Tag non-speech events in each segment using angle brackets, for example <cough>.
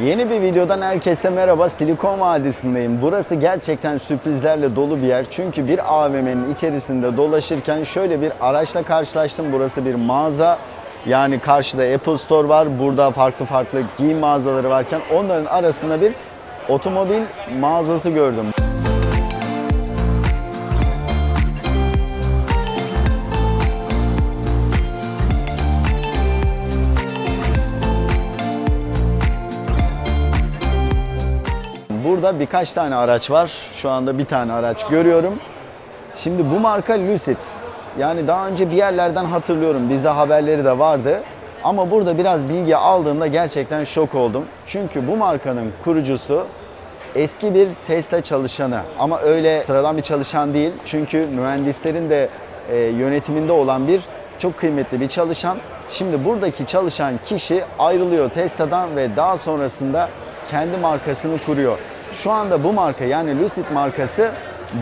Yeni bir videodan herkese merhaba. Silikon Vadisi'ndeyim. Burası gerçekten sürprizlerle dolu bir yer. Çünkü bir AVM'nin içerisinde dolaşırken şöyle bir araçla karşılaştım. Burası bir mağaza. Yani karşıda Apple Store var. Burada farklı farklı giyim mağazaları varken onların arasında bir otomobil mağazası gördüm. Burada birkaç tane araç var. Şu anda bir tane araç görüyorum. Şimdi bu marka Lucid. Yani daha önce bir yerlerden hatırlıyorum. Bizde haberleri de vardı. Ama burada biraz bilgi aldığımda gerçekten şok oldum. Çünkü bu markanın kurucusu eski bir Tesla çalışanı. Ama öyle sıradan bir çalışan değil. Çünkü mühendislerin de e, yönetiminde olan bir çok kıymetli bir çalışan. Şimdi buradaki çalışan kişi ayrılıyor Tesla'dan ve daha sonrasında kendi markasını kuruyor. Şu anda bu marka yani Lucid markası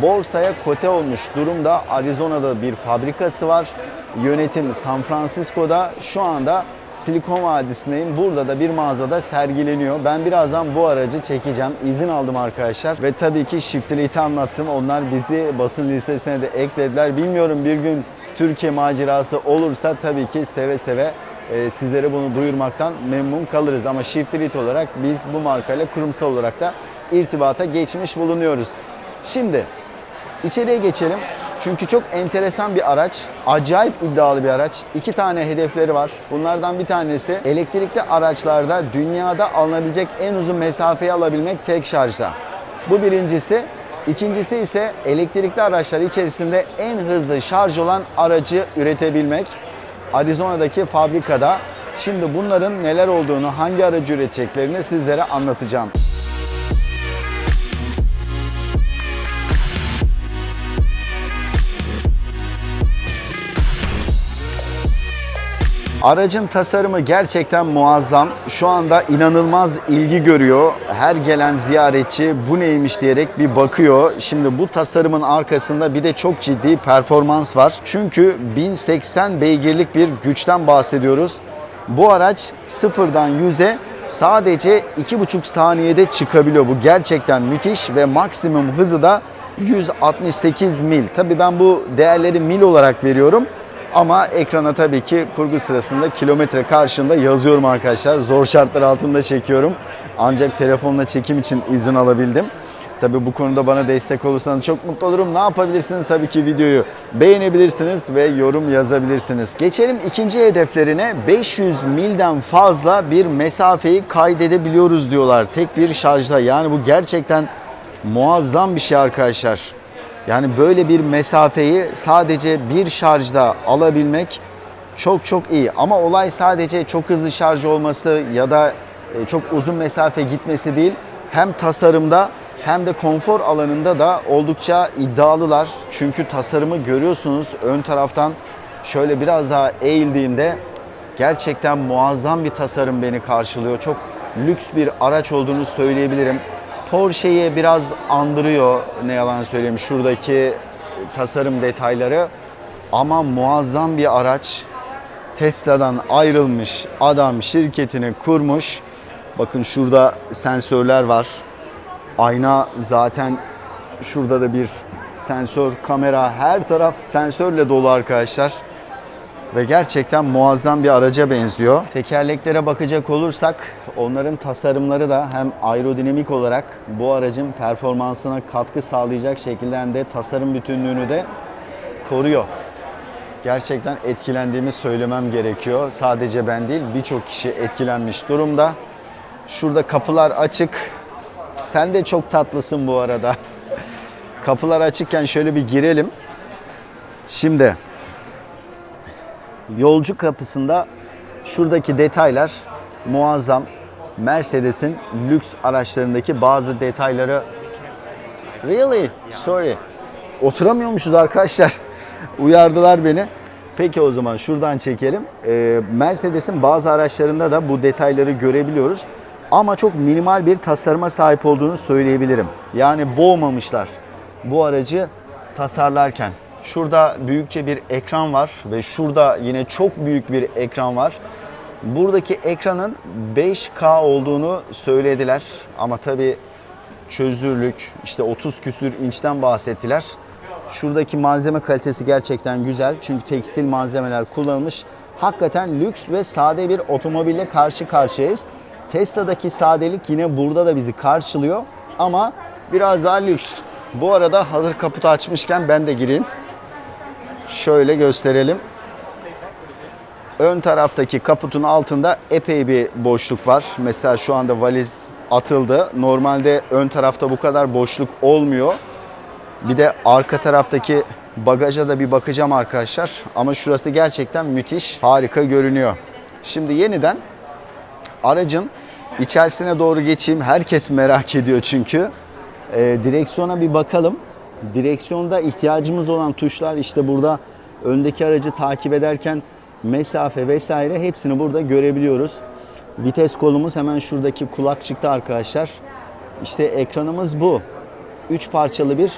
borsaya kote olmuş durumda. Arizona'da bir fabrikası var. Yönetim San Francisco'da. Şu anda Silikon Vadisi'ndeyim. Burada da bir mağazada sergileniyor. Ben birazdan bu aracı çekeceğim. İzin aldım arkadaşlar. Ve tabii ki Shift Elite'i anlattım. Onlar bizi basın listesine de eklediler. Bilmiyorum bir gün Türkiye macerası olursa tabii ki seve seve e, sizlere bunu duyurmaktan memnun kalırız. Ama Shift Elite olarak biz bu markayla kurumsal olarak da irtibata geçmiş bulunuyoruz. Şimdi içeriye geçelim. Çünkü çok enteresan bir araç, acayip iddialı bir araç. İki tane hedefleri var. Bunlardan bir tanesi elektrikli araçlarda dünyada alınabilecek en uzun mesafeyi alabilmek tek şarjda. Bu birincisi. İkincisi ise elektrikli araçlar içerisinde en hızlı şarj olan aracı üretebilmek. Arizona'daki fabrikada. Şimdi bunların neler olduğunu, hangi aracı üreteceklerini sizlere anlatacağım. Aracın tasarımı gerçekten muazzam. Şu anda inanılmaz ilgi görüyor. Her gelen ziyaretçi bu neymiş diyerek bir bakıyor. Şimdi bu tasarımın arkasında bir de çok ciddi performans var. Çünkü 1080 beygirlik bir güçten bahsediyoruz. Bu araç sıfırdan 100'e sadece 2,5 saniyede çıkabiliyor. Bu gerçekten müthiş ve maksimum hızı da 168 mil. Tabii ben bu değerleri mil olarak veriyorum. Ama ekrana tabii ki kurgu sırasında kilometre karşında yazıyorum arkadaşlar. Zor şartlar altında çekiyorum. Ancak telefonla çekim için izin alabildim. Tabii bu konuda bana destek olursanız çok mutlu olurum. Ne yapabilirsiniz? Tabii ki videoyu beğenebilirsiniz ve yorum yazabilirsiniz. Geçelim ikinci hedeflerine. 500 milden fazla bir mesafeyi kaydedebiliyoruz diyorlar tek bir şarjda. Yani bu gerçekten muazzam bir şey arkadaşlar. Yani böyle bir mesafeyi sadece bir şarjda alabilmek çok çok iyi. Ama olay sadece çok hızlı şarj olması ya da e, çok uzun mesafe gitmesi değil. Hem tasarımda hem de konfor alanında da oldukça iddialılar. Çünkü tasarımı görüyorsunuz ön taraftan şöyle biraz daha eğildiğimde gerçekten muazzam bir tasarım beni karşılıyor. Çok lüks bir araç olduğunu söyleyebilirim. Porsche'yi biraz andırıyor ne yalan söyleyeyim şuradaki tasarım detayları. Ama muazzam bir araç. Tesla'dan ayrılmış adam şirketini kurmuş. Bakın şurada sensörler var. Ayna zaten şurada da bir sensör, kamera, her taraf sensörle dolu arkadaşlar. Ve gerçekten muazzam bir araca benziyor. Tekerleklere bakacak olursak onların tasarımları da hem aerodinamik olarak bu aracın performansına katkı sağlayacak şekilde hem de tasarım bütünlüğünü de koruyor. Gerçekten etkilendiğimi söylemem gerekiyor. Sadece ben değil birçok kişi etkilenmiş durumda. Şurada kapılar açık. Sen de çok tatlısın bu arada. <laughs> Kapılar açıkken şöyle bir girelim. Şimdi yolcu kapısında şuradaki detaylar muazzam. Mercedes'in lüks araçlarındaki bazı detayları Really? Sorry. Oturamıyormuşuz arkadaşlar. <laughs> Uyardılar beni. Peki o zaman şuradan çekelim. Ee, Mercedes'in bazı araçlarında da bu detayları görebiliyoruz. Ama çok minimal bir tasarıma sahip olduğunu söyleyebilirim. Yani boğmamışlar bu aracı tasarlarken. Şurada büyükçe bir ekran var ve şurada yine çok büyük bir ekran var. Buradaki ekranın 5K olduğunu söylediler ama tabii çözünürlük işte 30 küsür inçten bahsettiler. Şuradaki malzeme kalitesi gerçekten güzel çünkü tekstil malzemeler kullanılmış. Hakikaten lüks ve sade bir otomobille karşı karşıyayız. Tesla'daki sadelik yine burada da bizi karşılıyor ama biraz daha lüks. Bu arada hazır kaputu açmışken ben de gireyim. Şöyle gösterelim. Ön taraftaki kaputun altında epey bir boşluk var. Mesela şu anda valiz atıldı. Normalde ön tarafta bu kadar boşluk olmuyor. Bir de arka taraftaki bagaja da bir bakacağım arkadaşlar. Ama şurası gerçekten müthiş, harika görünüyor. Şimdi yeniden aracın içerisine doğru geçeyim. Herkes merak ediyor çünkü. Ee, direksiyona bir bakalım. Direksiyonda ihtiyacımız olan tuşlar işte burada öndeki aracı takip ederken mesafe vesaire hepsini burada görebiliyoruz. Vites kolumuz hemen şuradaki kulakçıkta arkadaşlar. İşte ekranımız bu. 3 parçalı bir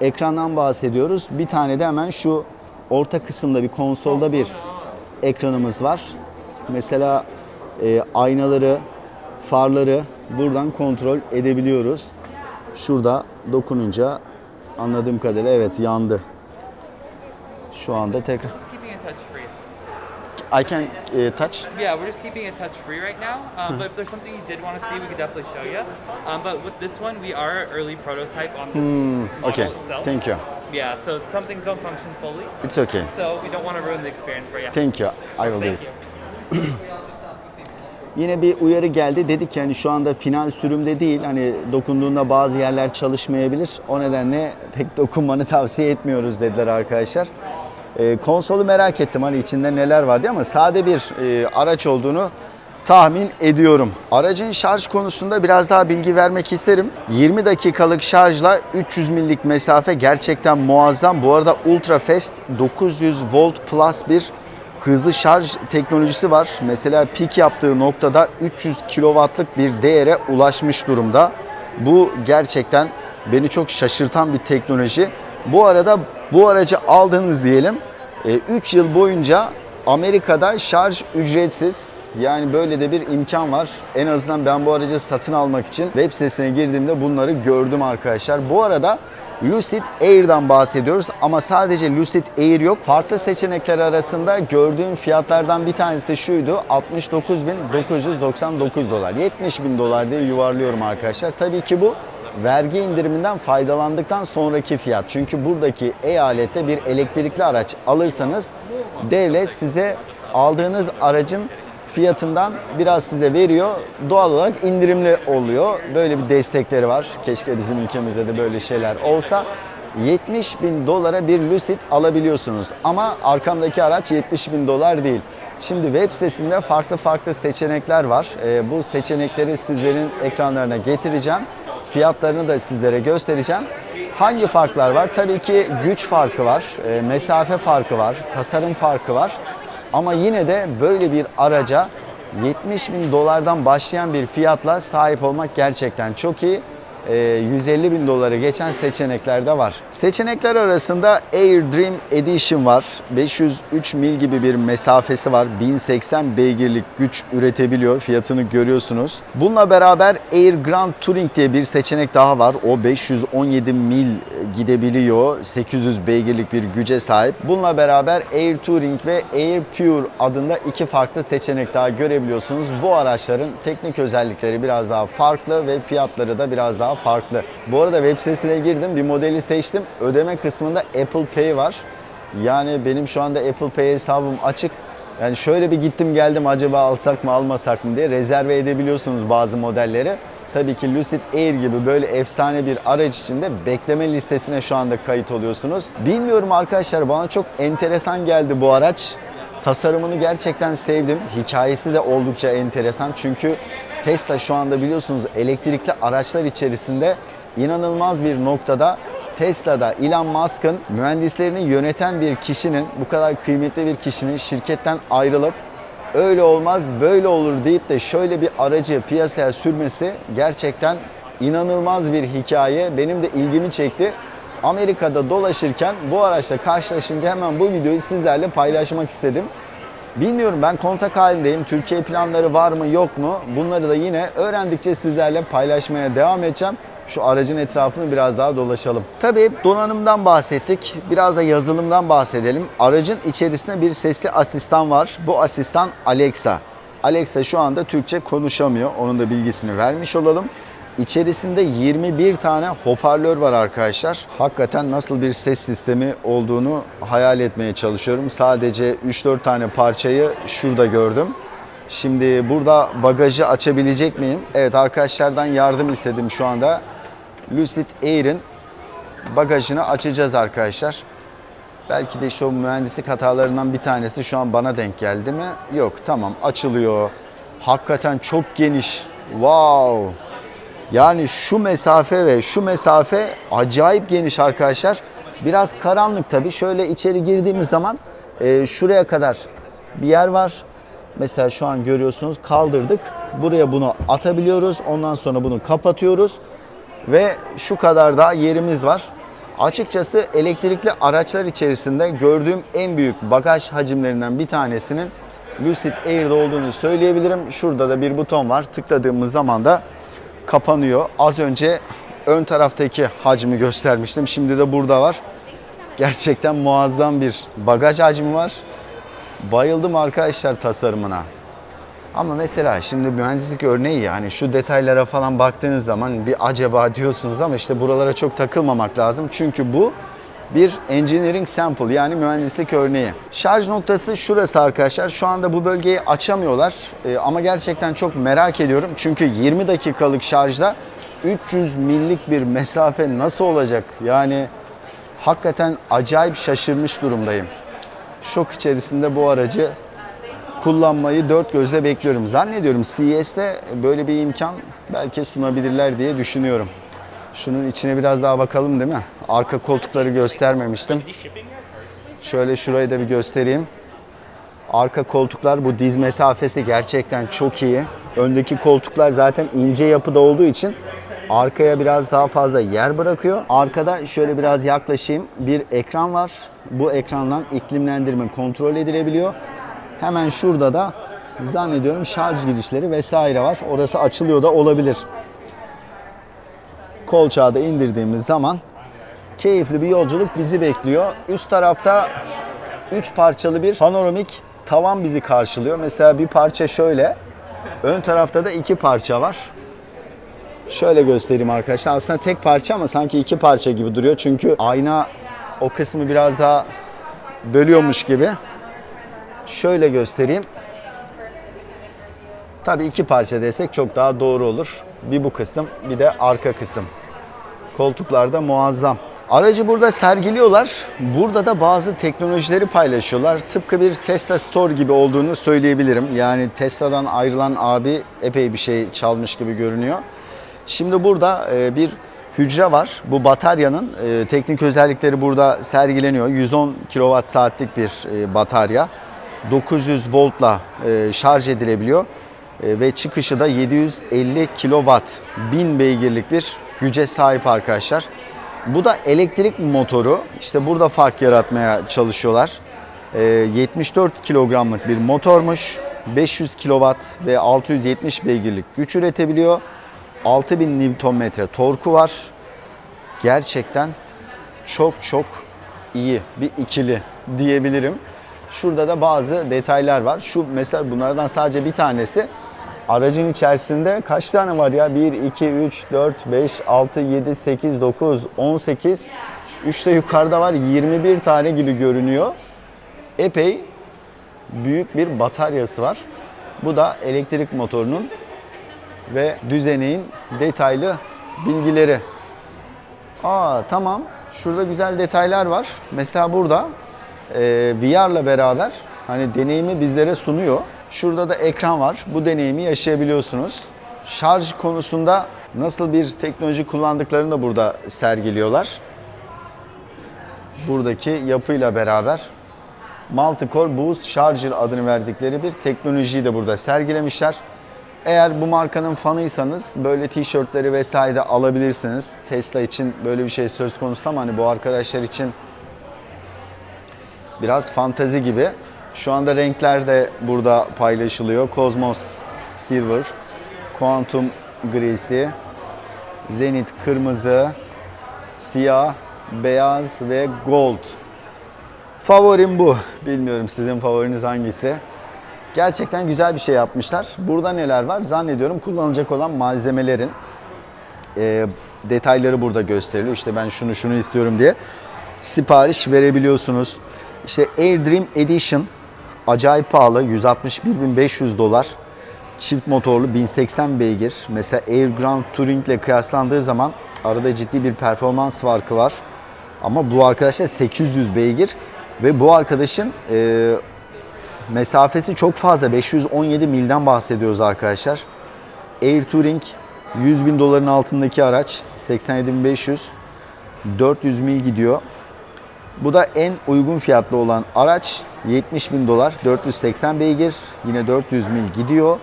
ekrandan bahsediyoruz. Bir tane de hemen şu orta kısımda bir konsolda bir ekranımız var. Mesela e, aynaları, farları buradan kontrol edebiliyoruz. Şurada dokununca anladığım kadarıyla evet yandı. Şu anda tekrar. I can e, touch. Yeah, we're just keeping it touch free right now. Um, but if there's something you did want to see, we could definitely show you. Um, but with this one, we are early prototype on this model Okay, itself. thank you. Yeah, so some things don't function fully, It's okay. so we don't want to ruin the experience for you. Thank you. I will do Thank it. you. <clears throat> Yine bir uyarı geldi. Dedik ki hani şu anda final sürümde değil. Hani dokunduğunda bazı yerler çalışmayabilir. O nedenle pek dokunmanı tavsiye etmiyoruz dediler arkadaşlar. Ee, konsolu merak ettim hani içinde neler var diye ama sade bir e, araç olduğunu tahmin ediyorum. Aracın şarj konusunda biraz daha bilgi vermek isterim. 20 dakikalık şarjla 300 millik mesafe gerçekten muazzam. Bu arada Ultra Fast 900 volt plus bir hızlı şarj teknolojisi var. Mesela pik yaptığı noktada 300 kW'lık bir değere ulaşmış durumda. Bu gerçekten beni çok şaşırtan bir teknoloji. Bu arada bu aracı aldınız diyelim. 3 yıl boyunca Amerika'da şarj ücretsiz. Yani böyle de bir imkan var. En azından ben bu aracı satın almak için web sitesine girdiğimde bunları gördüm arkadaşlar. Bu arada Lucid Air'dan bahsediyoruz ama sadece Lucid Air yok. Farklı seçenekler arasında gördüğüm fiyatlardan bir tanesi de şuydu. 69.999 dolar. 70.000 dolar diye yuvarlıyorum arkadaşlar. Tabii ki bu vergi indiriminden faydalandıktan sonraki fiyat. Çünkü buradaki eyalette bir elektrikli araç alırsanız devlet size aldığınız aracın fiyatından biraz size veriyor. Doğal olarak indirimli oluyor. Böyle bir destekleri var. Keşke bizim ülkemizde de böyle şeyler olsa. 70 bin dolara bir Lucid alabiliyorsunuz. Ama arkamdaki araç 70 bin dolar değil. Şimdi web sitesinde farklı farklı seçenekler var. Ee, bu seçenekleri sizlerin ekranlarına getireceğim. Fiyatlarını da sizlere göstereceğim. Hangi farklar var? Tabii ki güç farkı var, e, mesafe farkı var, tasarım farkı var. Ama yine de böyle bir araca 70 bin dolardan başlayan bir fiyatla sahip olmak gerçekten çok iyi. Ee, 150 bin doları geçen seçenekler de var. Seçenekler arasında Air Dream Edition var. 503 mil gibi bir mesafesi var. 1080 beygirlik güç üretebiliyor. Fiyatını görüyorsunuz. Bununla beraber Air Grand Touring diye bir seçenek daha var. O 517 mil gidebiliyor. 800 beygirlik bir güce sahip. Bununla beraber Air Touring ve Air Pure adında iki farklı seçenek daha görebiliyorsunuz. Bu araçların teknik özellikleri biraz daha farklı ve fiyatları da biraz daha farklı. Bu arada web sitesine girdim, bir modeli seçtim. Ödeme kısmında Apple Pay var. Yani benim şu anda Apple Pay hesabım açık. Yani şöyle bir gittim geldim acaba alsak mı almasak mı diye rezerve edebiliyorsunuz bazı modelleri. Tabii ki Lucid Air gibi böyle efsane bir araç için de bekleme listesine şu anda kayıt oluyorsunuz. Bilmiyorum arkadaşlar bana çok enteresan geldi bu araç. Tasarımını gerçekten sevdim. Hikayesi de oldukça enteresan. Çünkü Tesla şu anda biliyorsunuz elektrikli araçlar içerisinde inanılmaz bir noktada Tesla'da Elon Musk'ın mühendislerini yöneten bir kişinin, bu kadar kıymetli bir kişinin şirketten ayrılıp öyle olmaz böyle olur deyip de şöyle bir aracı piyasaya sürmesi gerçekten inanılmaz bir hikaye. Benim de ilgimi çekti. Amerika'da dolaşırken bu araçla karşılaşınca hemen bu videoyu sizlerle paylaşmak istedim. Bilmiyorum ben kontak halindeyim. Türkiye planları var mı yok mu? Bunları da yine öğrendikçe sizlerle paylaşmaya devam edeceğim. Şu aracın etrafını biraz daha dolaşalım. Tabii donanımdan bahsettik. Biraz da yazılımdan bahsedelim. Aracın içerisinde bir sesli asistan var. Bu asistan Alexa. Alexa şu anda Türkçe konuşamıyor. Onun da bilgisini vermiş olalım. İçerisinde 21 tane hoparlör var arkadaşlar. Hakikaten nasıl bir ses sistemi olduğunu hayal etmeye çalışıyorum. Sadece 3-4 tane parçayı şurada gördüm. Şimdi burada bagajı açabilecek miyim? Evet arkadaşlardan yardım istedim şu anda. Lucid Air'in bagajını açacağız arkadaşlar. Belki de işte o mühendislik hatalarından bir tanesi şu an bana denk geldi mi? Yok tamam açılıyor. Hakikaten çok geniş. Wow. Yani şu mesafe ve şu mesafe acayip geniş arkadaşlar. Biraz karanlık tabii. Şöyle içeri girdiğimiz zaman e, şuraya kadar bir yer var. Mesela şu an görüyorsunuz kaldırdık. Buraya bunu atabiliyoruz. Ondan sonra bunu kapatıyoruz. Ve şu kadar da yerimiz var. Açıkçası elektrikli araçlar içerisinde gördüğüm en büyük bagaj hacimlerinden bir tanesinin Lucid Air'de olduğunu söyleyebilirim. Şurada da bir buton var. Tıkladığımız zaman da kapanıyor. Az önce ön taraftaki hacmi göstermiştim. Şimdi de burada var. Gerçekten muazzam bir bagaj hacmi var. Bayıldım arkadaşlar tasarımına. Ama mesela şimdi mühendislik örneği yani şu detaylara falan baktığınız zaman bir acaba diyorsunuz ama işte buralara çok takılmamak lazım. Çünkü bu bir engineering sample yani mühendislik örneği. Şarj noktası şurası arkadaşlar. Şu anda bu bölgeyi açamıyorlar Ee, ama gerçekten çok merak ediyorum. Çünkü 20 dakikalık şarjda 300 millik bir mesafe nasıl olacak? Yani hakikaten acayip şaşırmış durumdayım. Şok içerisinde bu aracı kullanmayı dört gözle bekliyorum. Zannediyorum CES'te böyle bir imkan belki sunabilirler diye düşünüyorum. Şunun içine biraz daha bakalım değil mi? Arka koltukları göstermemiştim. Şöyle şurayı da bir göstereyim. Arka koltuklar bu diz mesafesi gerçekten çok iyi. Öndeki koltuklar zaten ince yapıda olduğu için arkaya biraz daha fazla yer bırakıyor. Arkada şöyle biraz yaklaşayım. Bir ekran var. Bu ekrandan iklimlendirme kontrol edilebiliyor. Hemen şurada da zannediyorum şarj girişleri vesaire var. Orası açılıyor da olabilir. Kolçağı da indirdiğimiz zaman keyifli bir yolculuk bizi bekliyor. Üst tarafta 3 parçalı bir panoramik tavan bizi karşılıyor. Mesela bir parça şöyle. Ön tarafta da iki parça var. Şöyle göstereyim arkadaşlar. Aslında tek parça ama sanki iki parça gibi duruyor. Çünkü ayna o kısmı biraz daha bölüyormuş gibi. Şöyle göstereyim. Tabii iki parça desek çok daha doğru olur. Bir bu kısım, bir de arka kısım. Koltuklar da muazzam. Aracı burada sergiliyorlar. Burada da bazı teknolojileri paylaşıyorlar. Tıpkı bir Tesla Store gibi olduğunu söyleyebilirim. Yani Tesla'dan ayrılan abi epey bir şey çalmış gibi görünüyor. Şimdi burada e, bir hücre var. Bu bataryanın e, teknik özellikleri burada sergileniyor. 110 kWh saatlik bir e, batarya. 900 voltla şarj edilebiliyor. E, ve çıkışı da 750 kW, 1000 beygirlik bir güce sahip arkadaşlar. Bu da elektrik motoru. İşte burada fark yaratmaya çalışıyorlar. E, 74 kilogramlık bir motormuş. 500 kW ve 670 beygirlik güç üretebiliyor. 6000 Nm torku var. Gerçekten çok çok iyi bir ikili diyebilirim. Şurada da bazı detaylar var. Şu mesela bunlardan sadece bir tanesi. Aracın içerisinde kaç tane var ya? 1, 2, 3, 4, 5, 6, 7, 8, 9, 18. 3 de yukarıda var. 21 tane gibi görünüyor. Epey büyük bir bataryası var. Bu da elektrik motorunun ve düzeneğin detaylı bilgileri. Aa tamam. Şurada güzel detaylar var. Mesela burada e, VR'la beraber hani deneyimi bizlere sunuyor. Şurada da ekran var. Bu deneyimi yaşayabiliyorsunuz. Şarj konusunda nasıl bir teknoloji kullandıklarını da burada sergiliyorlar. Buradaki yapıyla beraber Multicore Boost Charger adını verdikleri bir teknolojiyi de burada sergilemişler. Eğer bu markanın fanıysanız böyle tişörtleri vesaire de alabilirsiniz. Tesla için böyle bir şey söz konusu ama hani bu arkadaşlar için biraz fantazi gibi. Şu anda renkler de burada paylaşılıyor. Cosmos Silver, Quantum Grisi, Zenit kırmızı, siyah, beyaz ve gold. Favorim bu. Bilmiyorum sizin favoriniz hangisi. Gerçekten güzel bir şey yapmışlar. Burada neler var? Zannediyorum kullanılacak olan malzemelerin e, detayları burada gösteriliyor. İşte ben şunu şunu istiyorum diye sipariş verebiliyorsunuz. İşte Air Dream Edition acayip pahalı 161.500 dolar. Çift motorlu 1080 beygir. Mesela Air Grand Touring ile kıyaslandığı zaman arada ciddi bir performans farkı var. Ama bu arkadaşlar 800 beygir ve bu arkadaşın e, mesafesi çok fazla. 517 milden bahsediyoruz arkadaşlar. Air Touring 100 bin doların altındaki araç 87.500 400 mil gidiyor. Bu da en uygun fiyatlı olan araç 70 bin dolar 480 beygir yine 400 mil gidiyor.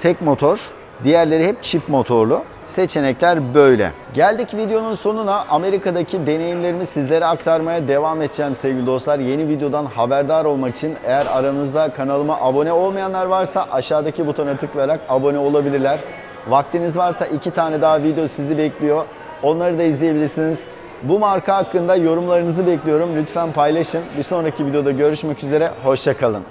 Tek motor diğerleri hep çift motorlu. Seçenekler böyle. Geldik videonun sonuna. Amerika'daki deneyimlerimi sizlere aktarmaya devam edeceğim sevgili dostlar. Yeni videodan haberdar olmak için eğer aranızda kanalıma abone olmayanlar varsa aşağıdaki butona tıklayarak abone olabilirler. Vaktiniz varsa iki tane daha video sizi bekliyor. Onları da izleyebilirsiniz. Bu marka hakkında yorumlarınızı bekliyorum. Lütfen paylaşın. Bir sonraki videoda görüşmek üzere. Hoşçakalın.